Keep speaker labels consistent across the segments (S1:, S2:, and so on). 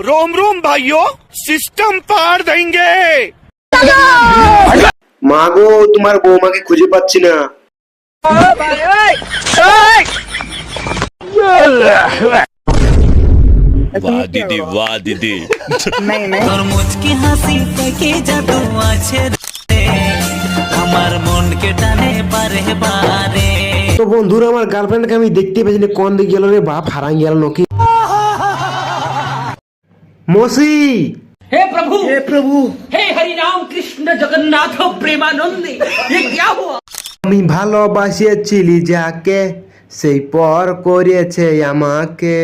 S1: रोम रोम भाइयों सिस्टम पार देंगे
S2: মা গো তোমার বৌমাকে খুঁজে পাচ্ছি না
S3: वाह दीदी वाह दीदी
S4: তোর মুচকি হাসি থেকে জাদু আছে রে আমার মনকে টানে বারে বারে
S2: তো বন্ধুরা আমার গার্লফ্রেন্ডকে আমি দেখতে পেয়েছি না, কোন দিকে গেল রে বাপ হারান গেল নাকি মসি
S5: हे प्रभु हे प्रभु हे हरि राम कृष्ण जगन्नाथ प्रेमानंद ये क्या हुआ
S2: আমি ভালোবাসিয়েছিলি যাকে সেই পর করেছে আমাকে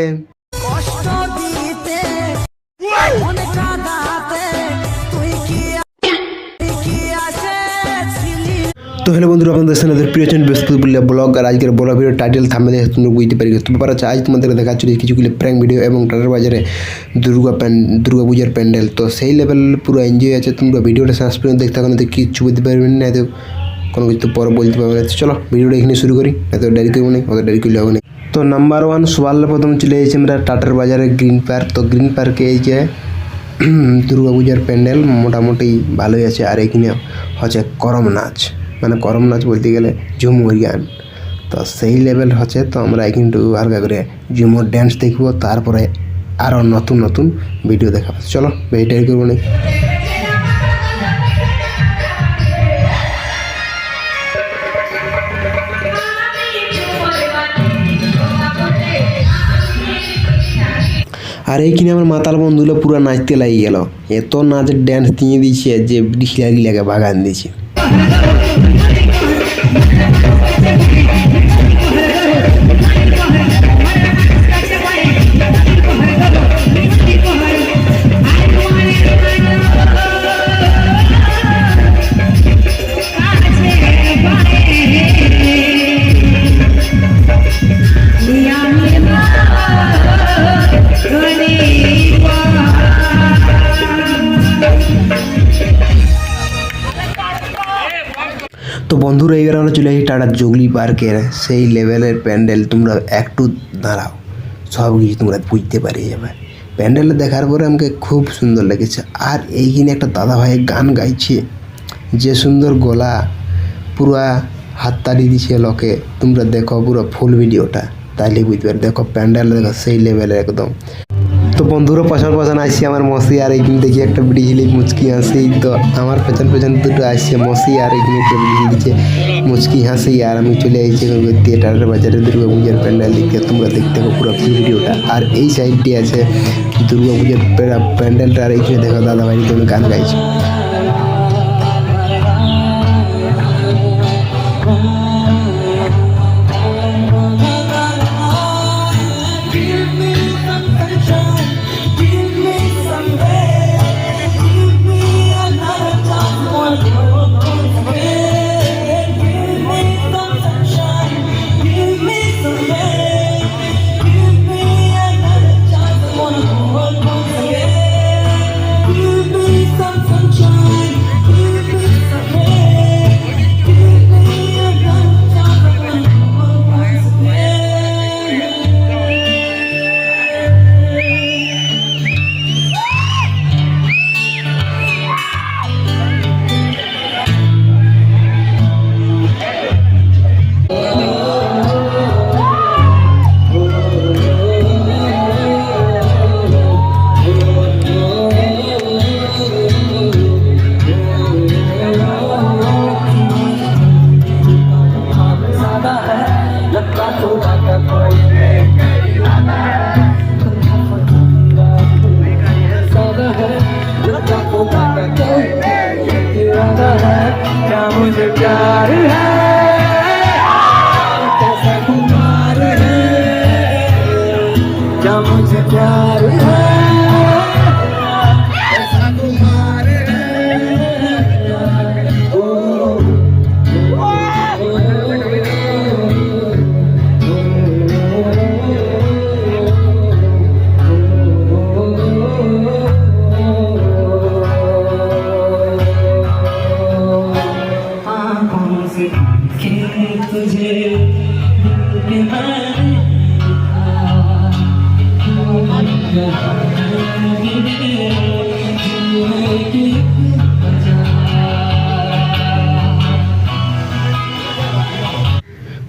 S2: তো হ্যালো বন্ধুরা, আপনাদের সাথে প্রিয় চ্যানেল বৃহস্পতিপুরিয়া ব্লগ, আর আজকের বড় ভিডিও টাইটেল থামে তোমরা বুঝতে পারি তো ব্যাপার আছে আজ তোমাদের দেখাচ্ছি কিছুগুলো প্র্যাঙ্ক ভিডিও এবং টাটার বাজারে দুর্গা প্যান, দুর্গা পূজার প্যান্ডেল। তো সেই লেভেল পুরো এনজয় আছে তোমরা ভিডিওটা শেষ পর্যন্ত দেখতে থাকো না তো কিচ্ছু বুঝতে পারবে না তো কোনো কিছু পরে বলতে পারবে না। চলো ভিডিওটা এখানে শুরু করি এত দেরি করব না, অত দেরি করলে হবে না। তো নাম্বার ওয়ান সবার প্রথম চলে এসেছি আমরা টাটার বাজারে গ্রিন পার্ক তো গ্রিন পার্কে এই যে দুর্গা পূজার প্যান্ডেল মোটামুটি ভালোই আছে, আর এখানে হচ্ছে করম নাচ মানে করম নাচ বলতে গেলে ঝুমুর গান তো সেই লেভেল হচ্ছে তো আমরা একটু হালকা করে ঝুমুর ড্যান্স দেখব, তারপরে আরও নতুন নতুন ভিডিও দেখাবো। চলো এইটাই করব না। আর এইখানে আমার মাতাল বন্ধুগুলো পুরো নাচতে লাগিয়ে গেল। এত নাচের ড্যান্স দিয়ে দিয়েছে যে খিলাগিলাকে বাগান দিয়েছে। তো বন্ধুরা এবার আমরা চলে আসি টাটা জগলি পার্কের। সেই লেভেলের প্যান্ডেল তোমরা একটু দাঁড়াও সব কিছু তোমরা বুঝতে পারি যাবে। প্যান্ডেলটা দেখার পরে আমাকে খুব সুন্দর লেগেছে। আর এইখানে একটা দাদা ভাই গান গাইছে, যে সুন্দর গলা, পুরা হাততালি দিছে লোকে। তোমরা দেখো পুরো ফুল ভিডিওটা তাইলে বুঝতে পারবে। দেখো প্যান্ডেল, দেখো সেই লেভেলের একদম। তো বন্ধুরও পছন্দ পছন্দ আসছে আমার মসি আর এইখানে দেখি একটা বিড়ি মুচকি হাসি, তো আমার পেছন পেছন দুটো আসছে মসি আর একটা বিড়ি দিচ্ছে মুচকি হাসি, আর আমি চলে আসছি থিয়েটারের বাজারে দুর্গা পূজার প্যান্ডেল দেখতে তোমরা দেখতে হবে পুরো ভিডিওটা। আর এই সাইডটি আছে দুর্গা পূজার প্যান্ডেলটা, আর এইখানে দেখো দাদা ভাই তুমি গান গাইছে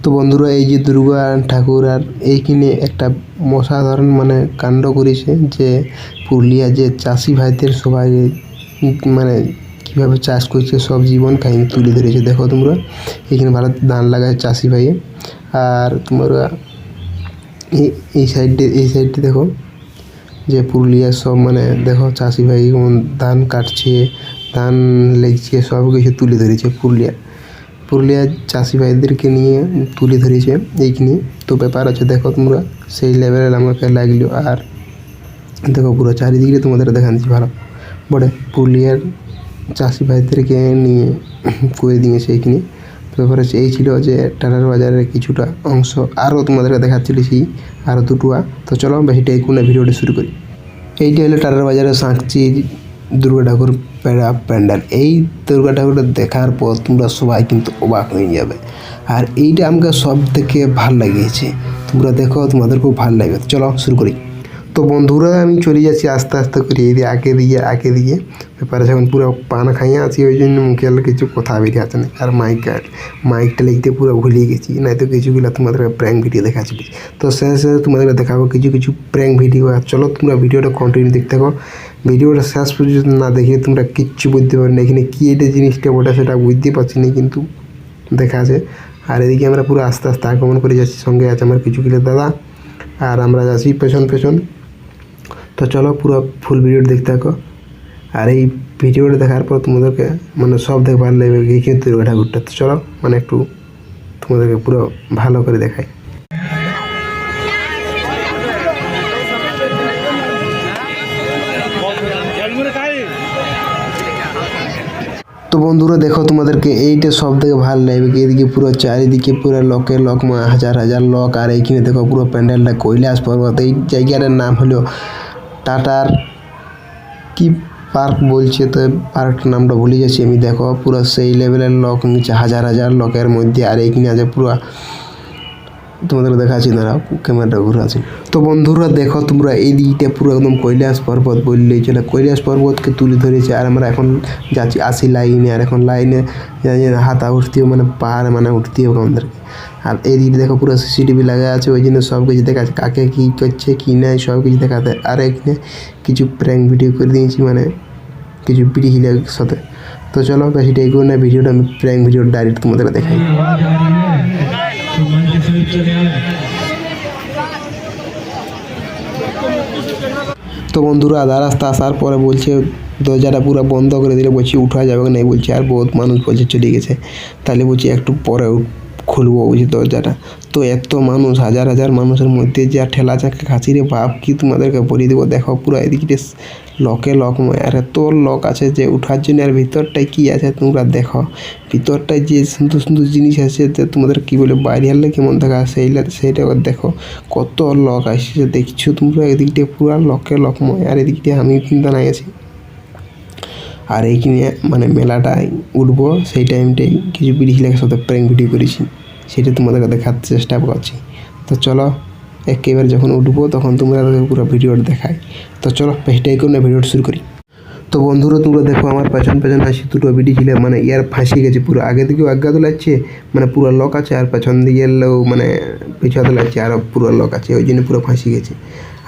S2: তো বন্ধুরা, এই যে দুর্গা ঠাকুর আর এইখানে একটা অসাধারণ মানে কাণ্ড করেছে যে পুরুলিয়া যে চাষি ভাইদের সবাই মানে কীভাবে চাষ করছে, সব জীবন কাহিনী তুলে ধরেছে। দেখো তোমরা, এখানে ভালো ধান লাগায় চাষি ভাইয়ে। আর তোমরা এই সাইডে এই সাইডে দেখো যে পুরুলিয়ার সব মানে দেখো চাষি ভাই ধান কাটছে, ধান লেগছে, সব কিছু তুলে ধরেছে পুরুলিয়া। পুরুলিয়ার চাষি ভাইদেরকে নিয়ে তুলে ধরেছে এইখানে তো ব্যাপার আছে, দেখো তোমরা, সেই লেভেলের আমাকে লাগল। আর দেখো পুরো চারিদিকে তোমাদের দেখাচ্ছি ভালো। বটে পুরুলিয়ার চাষি ভাইদেরকে নিয়ে করে দিয়েছে এইখানে তো ব্যাপার হচ্ছে, এই ছিল যে টাটার বাজারের কিছুটা অংশ। আরও তোমাদেরকে দেখাচ্ছিল সেই আরও দুটুয়া তো চলো বেশিটা এই কোনো ভিডিওটা শুরু করি। এইটা হলো টাটার বাজারের সাঁকচির দুর্গা ঠাকুর প্যারা প্যান্ডেল। এই দুর্গা ঠাকুরটা দেখার পর তোমরা সবাই কিন্তু অবাক হয়ে যাবে। আর এইটা আমাকে সব থেকে ভালো লাগিয়েছে। তোমরা দেখো, তোমাদের খুব ভালো লাগবে। চলো শুরু করি। তো বন্ধুরা, আমি চলে যাচ্ছি আস্তে আস্তে করে, এই দিয়ে আগে দিয়ে আগে দিয়ে। ব্যাপারে যখন পুরো পান খাইয়ে আছি, ওই জন্য মুখে আর কিছু কথা বেরিয়ে আছে না। আর মাইক মাইকটা লিখতে পুরো ভুলিয়ে গেছি। নাই তো কিছুগুলো তোমাদের প্র্যাঙ্ক ভিডিও দেখাচ্ছি তো শেষে শেষে তোমাদের দেখাবো কিছু কিছু প্র্যাঙ্ক ভিডিও আর চলো তোমরা ভিডিওটা কন্টিনিউ দেখতে থাকো। ভিডিওটা শেষ পর্যন্ত না দেখে তোমরা কিচ্ছু বুঝতে পারো না এখানে কী এটা জিনিসটা ওটা সেটা বুঝতে পারছি না, কিন্তু দেখা আছে। আর এদিকে আমরা পুরো আস্তে আস্তে আগমন করে যাচ্ছি। সঙ্গে আছে আমার কিছু কিলো দাদা। আর আমরা যাচ্ছি পেছন পেছন। তো চলো পুরো ফুল ভিডিওটা দেখতে থাকো। আর এই ভিডিওটা দেখার পর তোমাদেরকে মানে সব দেখে ভালো লাগবে এই কিন্তু দুর্গা ঠাকুরটা। তো চলো মানে একটু তোমাদেরকে পুরো ভালো করে দেখাই। তো বন্ধুরা দেখো তোমাদেরকে এইটা সব থেকে ভালো লাগবে এদিকে পুরো চারিদিকে পুরো লকে লক হাজার হাজার লক, আর এইখানে দেখো পুরো প্যান্ডেলটা কৈলাস পর্বত। এই জায়গাটার নাম হলো টাটার কি পার্ক বলছে তো? পার্কটার নামটা ভুলে যাচ্ছি আমি। দেখো, পুরো সেই লেভেলের লক নিচে হাজার হাজার লকের মধ্যে আর এইখানে আছে পুরো তোমাদের দেখাচ্ছি দাঁড়াও ক্যামেরাটা ঘুরে আছে তো বন্ধুরা, দেখো তোমরা এই দিকটা পুরো একদম কৈলাস পর্বত বললেই চলে। কৈলাস পর্বতকে তুলে ধরেছে আর আমরা এখন যাচ্ছি আসি লাইনে আর এখন লাইনে হাতা উঠতেও মানে পাহাড় মানে উঠতেও আমাদেরকে। আর এই দিকে দেখো পুরো সিসিটিভি লাগা আছে, ওই জন্য সব কিছু দেখা কাকে কী করছে, কী নাই, সব কিছু দেখাতে। আর এখানে কিছু প্র্যাঙ্ক ভিডিও করে দিয়েছি মানে কিছু পিড়ি হিলের সাথে। তো চলো বেশিটা এগোয় না ভিডিওটা আমি প্র্যাঙ্ক ভিডিও ডাইরেক্ট তোমাদের দেখাই। তো বন্ধুরা, আধা রাস্তা আসার পরে বলছে, দরজাটা পুরো বন্ধ করে দিলে বলছি, উঠা যাবে না বলছি, আর বহুত মানুষ বলছে, চলে গেছে। তাহলে বলছি একটু পরে খুলবো বলছি দরজাটা। তো এত মানুষ, হাজার হাজার মানুষের মধ্যে যা ঠেলা চাকা খাসি রে বাপ, কি তোমাদেরকে বলে দেবো? দেখো পুরো এদিকে লকে লকময় আর এত লক আছে যে উঠার জন্য আর ভিতরটায় কী আছে তোমরা দেখো। ভিতরটায় যে সুন্দর সুন্দর জিনিস আছে তোমাদের কী বলে বাইরে আনলে কেমন দেখা সেইটা সেইটা দেখো। কত লক আসছে, দেখছ তোমরা? এদিকটা পুরো লকে লকময় আর এদিকটা আমি কিন্তু নাই আছি। আর এইখানে মানে মেলাটায় উঠবো, সেই টাইমটাই কিছু বিড়ি সাথে প্র্যাঙ্ক ভিডিও করেছি। সেটা তোমাদেরকে দেখার চেষ্টা করছি। তো চলো, একেবারে যখন উঠবো তখন তোমরা পুরো ভিডিওটা দেখাই। তো চলো পেজটাই করে ভিডিওটা শুরু করি। তো বন্ধুরা, তোমরা দেখো আমার পেছন পেছন আসি দুটো বিডি ছিল মানে ইয়ার ফাঁসি গেছে, পুরো আগে দিকেও আজ্ঞাত লাগছে মানে পুরো লক আছে, আর পেছন দিকে এলেও মানে পিছাতে লাগছে আরও পুরো লক আছে, ওই জন্য পুরো ফাঁসি গেছে।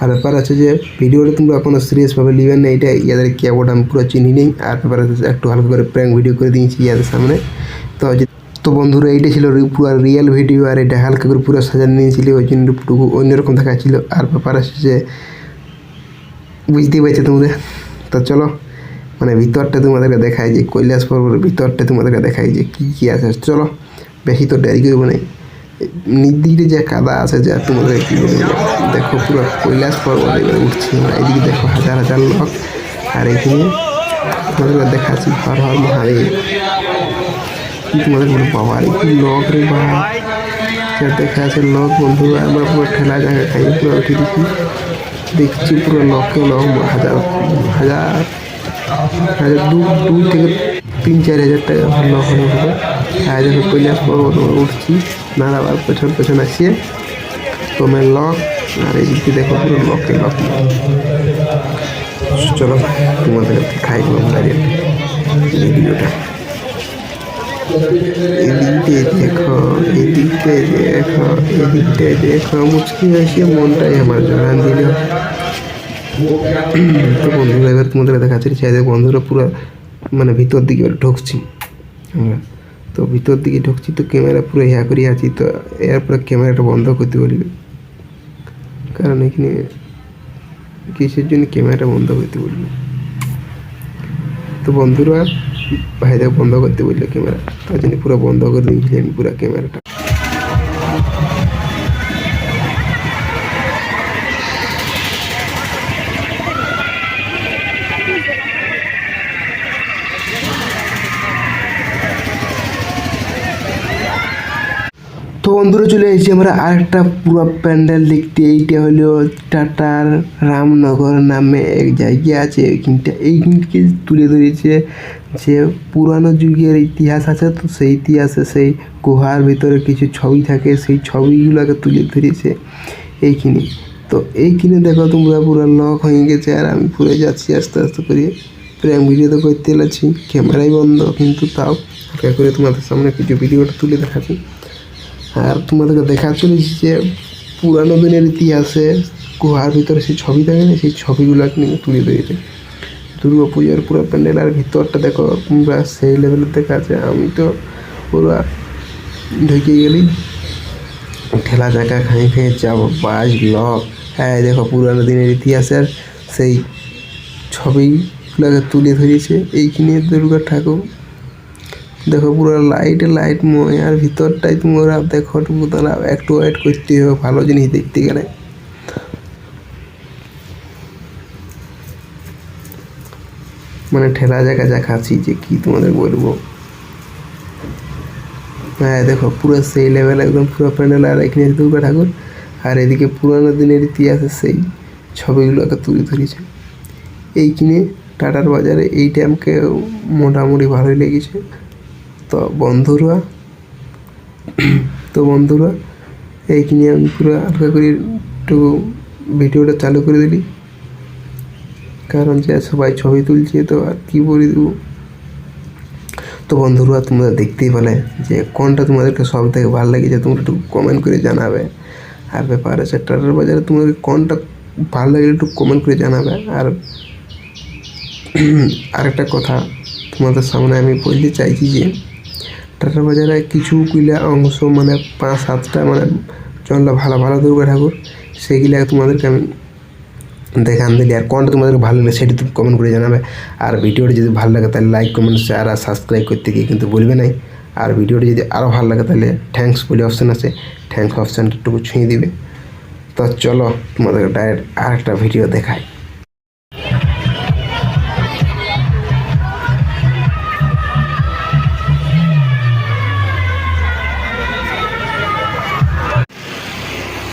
S2: আর ব্যাপার আছে যে, ভিডিওটা তোমরা কোনো সিরিয়াসভাবে নেবেন না, এটা ইয়াদের কেবোর্ড আমি পুরো চিনি নেই, আর ব্যাপার আছে একটু হালকা করে প্র্যাঙ্ক ভিডিও করে দিয়েছি ইয়াদের সামনে। তো যে- তো বন্ধুরা এইটা ছিল পুরো রিয়েল ভিডিও আর এটা হালকা করে পুরো সাজানো নিয়েছিল, ওই জন্য একটু অন্যরকম দেখাচ্ছিল। আর ব্যাপার আছে যে, বুঝতেই পারছ তোমরা? তো চলো মানে ভিতরটা তোমাদেরকে দেখায় যে, কৈলাস পর্বতের ভিতরটা তোমাদেরকে দেখায় যে, কী কী আছে। চলো, বেশি তো ডেরি করব না। নির্দিকে যে কাদা আছে, যা তোমাদের কী বলব দেখো, পুরো কৈলাস পর্বত এবারে উঠছে। এদিকে দেখো হাজার হাজার লোক। আর এখানে তোমাদেরকে দেখাচ্ছি হর হর মহাদেব। কি তোমাদের বলব বাবা রে কি লোক রে বাবা যা দেখা আছে লোক বন্ধুরা আমরা পুরো ঠেলা জায়গা খাই, পুরো উঠে দেখি দেখছি পুরো লক্ষে লোক হাজার হাজার হাজার দু দুই থেকে তিন চার হাজার টাকা লোক হলে হবে আর যখন কৈলাস পর্বত উঠছি নাড়াবার পেছন পেছন আসিয়ে তোমার লক আর এদিকে দেখো পুরো লকে লক চলো, তোমাদের খাই বাইরের ভিডিওটা। এদিকে দেখো এদিকে দেখো এদিকটায় দেখো। মুচকি আসে মনটাই আমার জড়ান দিল। তো বন্ধুরা, এবার তোমাদের দেখাচ্ছি চাইলে বন্ধুরা পুরো মানে ভিতর দিকে ঢুকছি আমরা। তো ভিতর দিকে ঢুকছি, তো ক্যামেরা পুরো ইয়া করে আছি, তো এরপরে ক্যামেরাটা বন্ধ করতে বলবে কারণ এখানে কিসের জন্য ক্যামেরাটা বন্ধ করতে বলবে তো বন্ধুরা ভাইদের বন্ধ করতে বলল ক্যামেরা তার জন্য পুরো বন্ধ করে দিয়েছিলেন পুরো ক্যামেরাটা বন্ধুরা চলে এসেছি আমরা আরেকটা পুরো প্যান্ডেল দেখতে। এইটা হলো টাটার রামনগর নামে এক জায়গা আছে, এইখানটা, এইখানকে তুলে ধরেছে যে পুরানো যুগের ইতিহাস আছে তো, সেই ইতিহাসে সেই গুহার ভিতরে কিছু ছবি থাকে, সেই ছবিগুলোকে তুলে ধরেছে এইখানে। তো এইখানে দেখো তোমরা পুরো লক হয়ে গেছে আর আমি পুরো যাচ্ছি আস্তে আস্তে করে। প্রেম ভিডিও তো করতে লাগছি, ক্যামেরাই বন্ধ, কিন্তু তাও করে তোমাদের সামনে কিছু ভিডিওটা তুলে দেখাচ্ছি। আর তোমাদেরকে দেখা চলেছি যে পুরানো দিনের ইতিহাসে গুহার ভিতরে সেই ছবি থাকে না? সেই ছবিগুলো নিয়ে তুলে ধরেছে। দুর্গা পুজোর পুরো প্যান্ডেল আর ভিতরটা দেখো তোমরা সেই লেভেলের দেখা আছে আমি তো পুরো ঢুকে গেলি। ঠেলা চাকা খাই খেয়ে যাব, বাস, ব্লক। হ্যাঁ দেখো পুরানো দিনের ইতিহাসের সেই ছবিগুলোকে তুলে ধরেছে। এইখানে দুর্গা ঠাকুর। দেখো পুরো লাইট লাইট ময় আর ভিতরটাই তোমরা দেখো তোমরা একটু ওয়েট করতে হবে, ভালো জিনিস দেখতে গেলে। মানে ঠেলা জায়গা যা খাচ্ছি যে কি তোমাদের বলব? হ্যাঁ দেখো পুরো সেই লেভেল একদম পুরো প্যান্ডেল আর এখানে দুর্গা ঠাকুর। আর এদিকে পুরানো দিনের ইতিহাসে সেই ছবিগুলোকে তুলে ধরেছে। এইখানে টাটার বাজারে এই আমাকে মোটামুটি ভালোই লেগেছে। তো বন্ধুরা তো বন্ধুরা, এই নিয়ে আমি পুরো হালকা করে একটু ভিডিওটা চালু করে দিলি। কারণ যে সবাই ছবি তুলছে, তো আর কী বলে দেবো? তো বন্ধুরা, তোমরা দেখতেই পেলে যে কোনটা তোমাদেরকে সব থেকে ভালো লেগেছে, তোমরা একটু কমেন্ট করে জানাবে। আর ব্যাপার আছে, টাটার বাজারে তোমাদের কোনটা ভালো লাগলে একটু কমেন্ট করে জানাবে। আর আরেকটা কথা তোমাদের সামনে আমি বলতে চাইছি যে টাটার বাজারে কিছু কিলা অংশ মানে পাঁচ, সাতটা মানে চলল ভালো ভালো দুর্গা ঠাকুর, সেগুলা তোমাদেরকে আমি দেখান দিলি। আর কোনটা তোমাদেরকে ভালো লাগে সেটি তুমি কমেন্ট করে জানাবে। আর ভিডিওটা যদি ভালো লাগে তাহলে লাইক কমেন্ট শেয়ার আর সাবস্ক্রাইব করতে গিয়ে কিন্তু বলবে নাই। আর ভিডিওটা যদি আরও ভালো লাগে তাহলে থ্যাঙ্কস বলে অপশান আছে। অপশানটা একটু ছুঁয়ে দিবে। তো চলো তোমাদেরকে ডাইরেক্ট আর একটা ভিডিও দেখাই।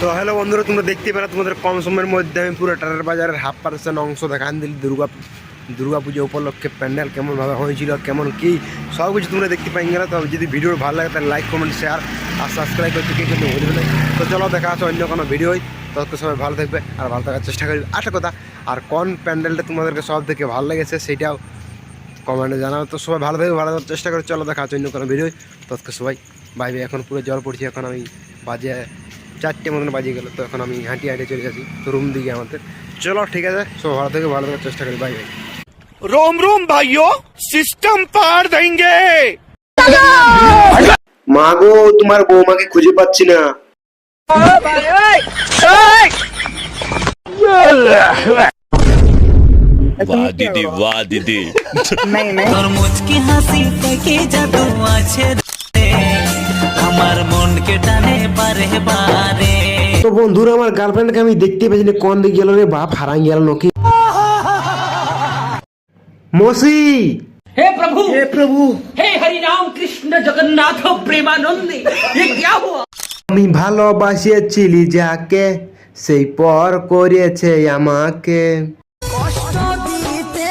S2: তো হ্যালো বন্ধুরা, তোমরা দেখতে পেলে তোমাদের কম সময়ের মধ্যে আমি পুরো টাটার বাজারের হাফ পার্সেন্ট অংশ দেখান দিলি দুর্গা দুর্গা পুজো উপলক্ষে প্যান্ডেল কেমনভাবে হয়েছিল, কেমন কী, সব কিছু তোমরা দেখতে পাই গেলে। তো যদি ভিডিও ভালো লাগে, তাহলে লাইক কমেন্ট শেয়ার আর সাবস্ক্রাইব করতে কে কিন্তু ভুলবে না। তো চলো, দেখা আছে অন্য কোনো ভিডিওই তত সবাই ভালো থাকবে আর ভালো থাকার চেষ্টা করবে। আরেকটা কথা, আর কোন প্যান্ডেলটা তোমাদেরকে সব থেকে ভালো লেগেছে সেটাও কমেন্টে জানাও। তো সবাই ভালো থাকবে, ভালো থাকার চেষ্টা করে। চলো, দেখা আছে অন্য কোনো ভিডিও তৎকে সবাই বাইবে এখন পুরো জল পড়ছে, এখন আমি বাজে চারটে মতন বাজিয়ে গেল তো এখন আমি হাঁটি হাঁটি চলে যাচ্ছি তো রুম দিকে আমাদের চলো ঠিক আছে সব ভালো থেকে ভালো থাকার চেষ্টা করি বাই বাই
S1: रोम रोम भाइयों सिस्टम पार देंगे
S2: মা গো তোমার বৌমাকে খুঁজে পাচ্ছি না
S3: वाह दीदी वाह दीदी
S4: তোর মুচকি হাসি থেকে জাদু আছে রে। আমার মনকে টানে পারে পারে
S2: তো বন্ধুরা আমার গার্লফ্রেন্ডকে আমি দেখতে পেয়েছি কোন দিকে গেল রে বাপ হারাই গেল নাকি মসি!
S5: हे प्रभु हे प्रभु
S2: আমি যাকে সেই পর করেছে আমাকে। কষ্ট দিতে